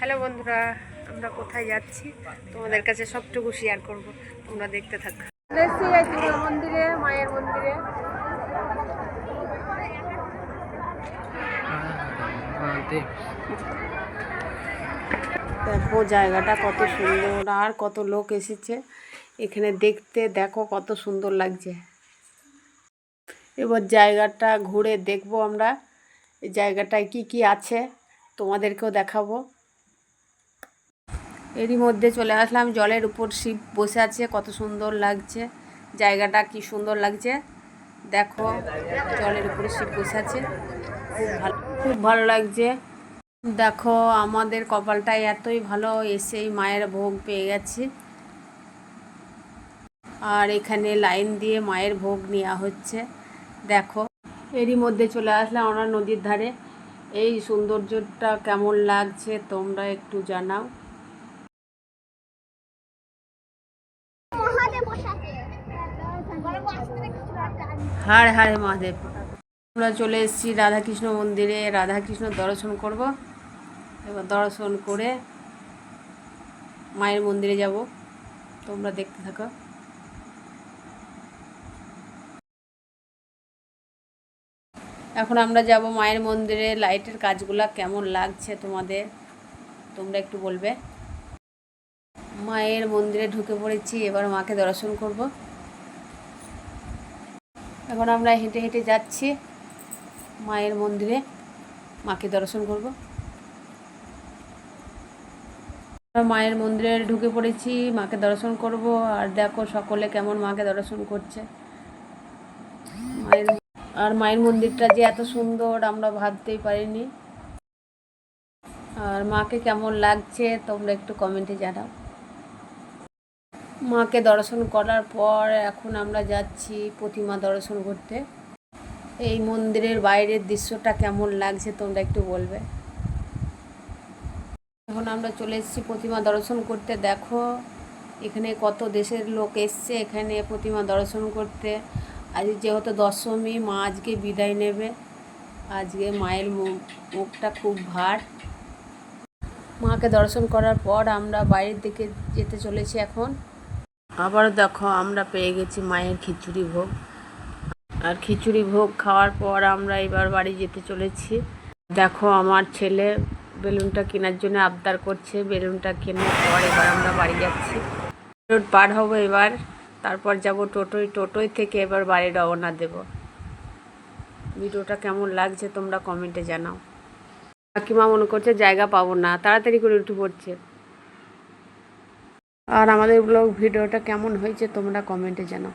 Hello বন্ধুরা আমরা কোথায় যাচ্ছি? তোমাদের কাছে সবটুকু শেয়ার করব। তোমরা দেখতে থাকো। মন্দিরে মায়ের মন্দিরে। দেখো জায়গাটা কত সুন্দর আর কত লোক এসেছে। এখানে দেখতে দেখো কত সুন্দর লাগছে। এবার জায়গাটা ঘুরে দেখব আমরা। জায়গাটায় কি কি আছে তোমাদেরকেও দেখাবো। এরই মধ্যে চলে আসলাম, জলের উপর শিব বসে আছে, কত সুন্দর লাগছে। জায়গাটা কি সুন্দর লাগছে? দেখো, জলের উপরে শিব বসে আছে। খুব ভালো খুব ভালো লাগছে। দেখো, আমাদের কপালটা এতই ভালো, এসেই মায়ের ভোগ পেয়ে গেছি। আর এখানে লাইন দিয়ে মায়ের ভোগ নেওয়া হচ্ছে। দেখো, এরই মধ্যে চলে আসলাম আমরা নদীর ধারে। এই সৌন্দর্যটা কেমন লাগছে, তোমরা একটু জানাও। হার হারে মহাদেব। আমরা চলে এসেছি রাধাকৃষ্ণ মন্দিরে। রাধাকৃষ্ণ দর্শন করব। এবার দর্শন করে মায়ের মন্দিরে যাব। তোমরা দেখতে থাকো। এখন আমরা যাব মায়ের মন্দিরে। লাইটের কাজগুলো কেমন লাগছে তোমাদের? তোমরা একটু বলবে। মায়ের মন্দিরে ঢুকে পড়েছি। এবার মাকে দর্শন করব। এখন আমরা হেঁটে হেঁটে যাচ্ছি মায়ের মন্দিরে। মাকে দর্শন করব। মায়ের মন্দিরে ঢুকে পড়েছি, মাকে দর্শন করব। আর দেখো সকলে কেমন মাকে দর্শন করছে। মায়ের আর মায়ের মন্দিরটা যে এত সুন্দর, আমরা ভাবতেই পারিনি। আর মাকে কেমন লাগছে, তোমরা একটু কমেন্টে জানাও। মাকে দর্শন করার পর এখন আমরা যাচ্ছি প্রতিমা দর্শন করতে। এই মন্দিরের বাইরের দৃশ্যটা কেমন লাগছে তোমরা একটু বলবে? এখন আমরা চলে এসেছি প্রতিমা দর্শন করতে। দেখো, এখানে কত দেশের লোক এসছে এখানে প্রতিমা দর্শন করতে। আজ যেহেতু দশমী, মা আজকে বিদায় নেবে। আজকে মায়ের মুখ- মুখটা খুব ভার। মাকে দর্শন করার পর আমরা বাইরের দিকে যেতে চলেছি এখন। আবার দেখো, আমরা পেয়ে গেছি মায়ের খিচুড়ি ভোগ। আর খিচুড়ি ভোগ খাওয়ার পর আমরা এবার বাড়ি যেতে চলেছি। দেখো, আমার ছেলে বেলুনটা কেনার জন্য আবদার করছে। বেলুনটা কেনার পর এবার আমরা বাড়ি যাচ্ছি। রোড পার হব এবার, তারপর যাব টোটোয়। টোটোয় থেকে এবার বাড়ি রওনা দেব। ভিডিওটা কেমন লাগছে তোমরা কমেন্টে জানাও। কাকিমা মনে করছে জায়গা পাবো না, তাড়াতাড়ি করে উঠে পড়ছে। আর আমাদের ব্লগ ভিডিওটা কেমন হয়েছে তোমরা কমেন্টে জানাও।